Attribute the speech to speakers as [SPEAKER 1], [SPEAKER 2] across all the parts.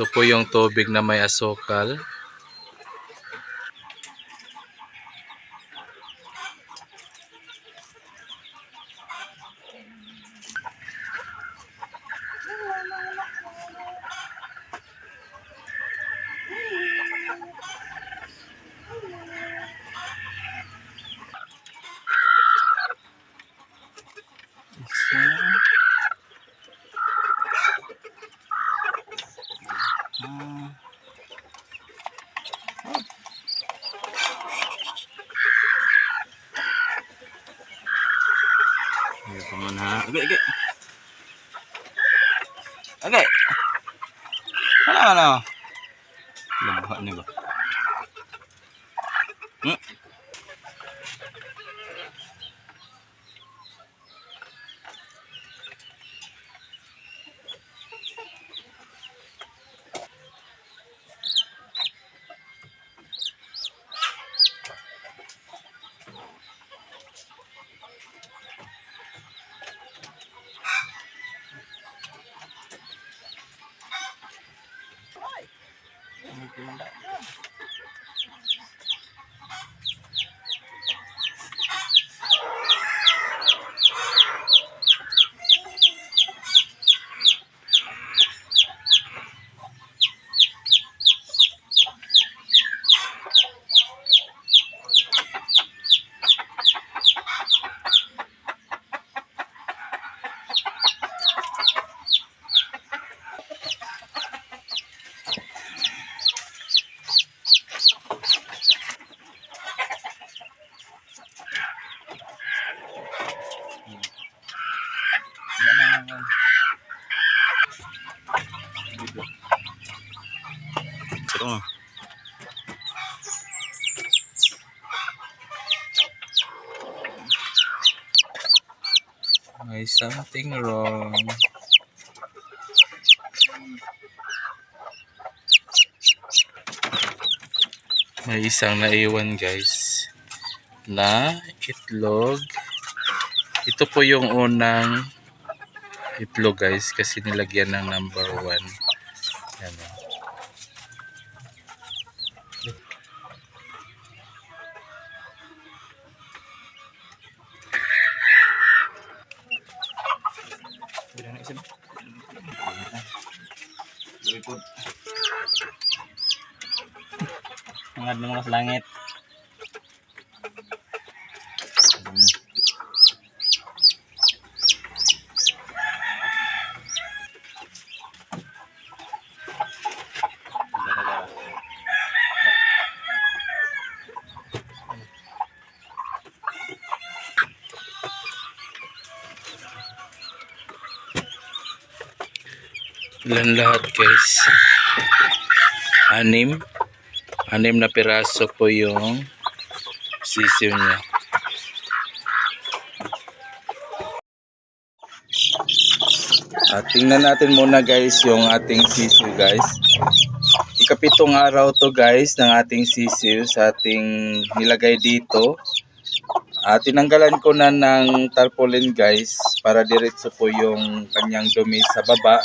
[SPEAKER 1] Ito po yung tubig na may asukal. Agay, agay. Agay. Ano, ano? Labha ni ba? Hmm? மாட்டேன் Ito. May something wrong. May isang naiwan guys na itlog. Ito po yung unang itlog guys kasi nilagyan ng number one. Yan o.
[SPEAKER 2] Angad na mga sa langit.
[SPEAKER 1] Ilan lahat guys? Anim. Anim na piraso po yung sisiw niya. At tingnan natin muna guys yung ating sisiw guys. Ikapitong araw to guys ng ating sisiw sa ating nilagay dito. At tinanggalan ko na ng tarpaulin guys para diretso po yung kanyang dumi sa baba.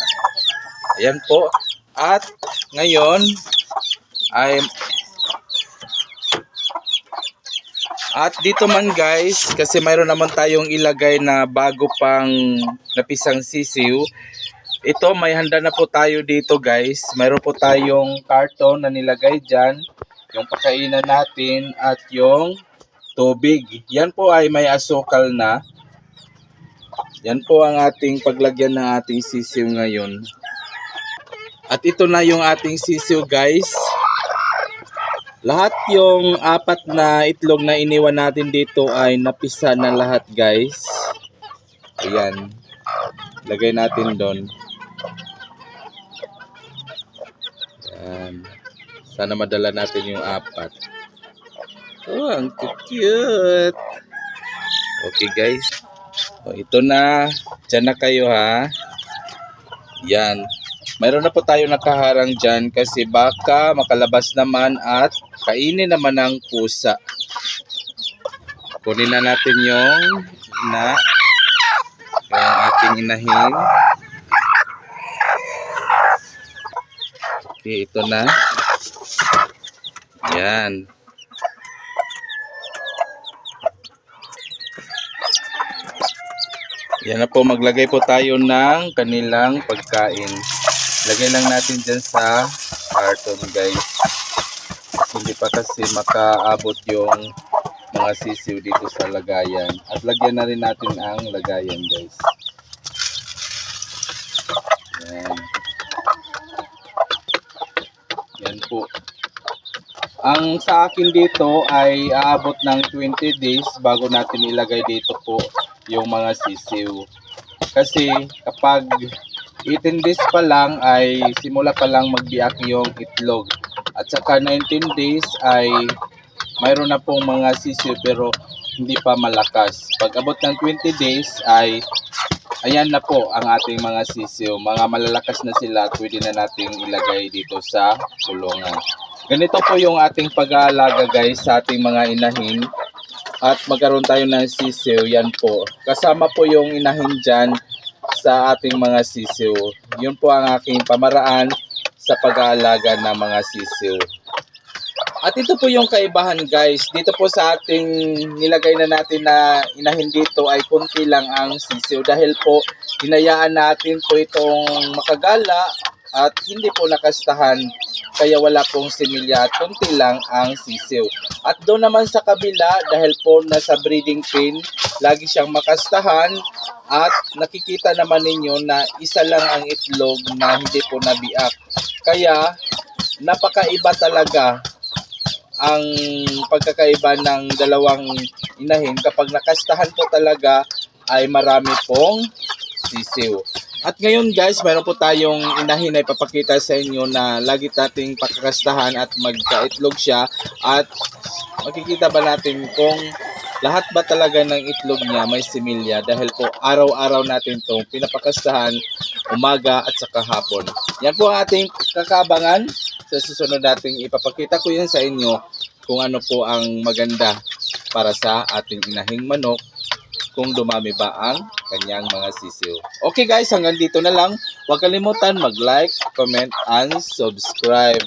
[SPEAKER 1] Ayan po. At ngayon ay at dito man guys, kasi mayroon naman tayong ilagay na bago pang napisang sisiw. Ito, may handa na po tayo dito guys. Mayroon po tayong karton na nilagay dyan. Yung pakainan natin at yung tubig. Yan po ay may asukal na. Yan po ang ating paglagyan ng ating sisiw ngayon. At ito na yung ating sisiw guys. Lahat yung apat na itlog na iniwan natin dito ay napisa na lahat guys. Ayan. Lagay natin doon. Sana madala natin yung apat. Oh, ang cute. Okay guys. O, ito na. Diyan na kayo ha. Yan. Mayroon na po tayo nakaharang dyan kasi baka makalabas naman at kainin naman ng pusa. Kunin na natin yung na yung ating inahin. Okay, ito na. Yan. Yan na po, maglagay po tayo ng kanilang pagkain. Lagay lang natin dyan sa carton guys. Hindi pa kasi makaabot yung mga sisiw dito sa lagayan. At lagyan na rin natin ang lagayan guys. Yan. Yan po. Ang sa akin dito ay aabot ng 20 days bago natin ilagay dito po yung mga sisiw. Kasi kapag 18 days pa lang ay simula pa lang magbiyak yung itlog. At saka 19 days ay mayroon na pong mga sisiw pero hindi pa malakas. Pag abot ng 20 days ay ayan na po ang ating mga sisiw. Mga malalakas na sila pwede na nating ilagay dito sa kulungan. Ganito po yung ating pag-aalaga guys sa ating mga inahin at magkaroon tayo ng sisiw. Yan po. Kasama po yung inahin dyan sa ating mga sisiw. Yun po ang aking pamaraan sa pag-aalaga ng mga sisiw. At ito po yung kaibahan guys. Dito po sa ating nilagay na natin na inahin dito ay kunti lang ang sisiw. Dahil po hinayaan natin po itong makagala at hindi po nakastahan. Kaya wala pong similya at kunti lang ang sisiw. At doon naman sa kabila dahil po nasa breeding pen, lagi siyang makastahan at nakikita naman ninyo na isa lang ang itlog na hindi po nabiak. Kaya napakaiba talaga ang pagkakaiba ng dalawang inahin kapag nakastahan po talaga ay marami pong sisiw. At ngayon guys, mayroon po tayong inahin na ipapakita sa inyo na lagi nating pakakastahan at magkaitlog siya at makikita ba natin kung lahat ba talaga ng itlog niya may similya dahil po araw-araw natin itong pinapakastahan umaga at saka hapon. Yan po ang ating kakabangan sa susunod nating ipapakita ko yan sa inyo kung ano po ang maganda para sa ating inahing manok kung dumami ba ang kanyang mga sisiw. Okay guys, hanggang dito na lang. Huwag kalimutan mag-like, comment, and subscribe.